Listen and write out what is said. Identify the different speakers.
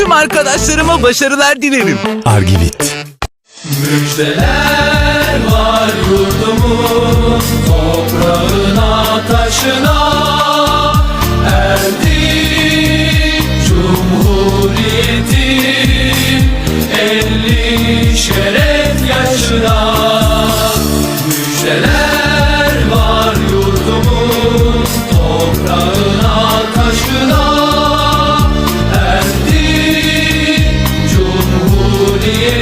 Speaker 1: Tüm arkadaşlarıma başarılar dilerim.
Speaker 2: Argivit.
Speaker 3: Müjdeler var yurdumun toprağına taşına erdi Cumhuriyetin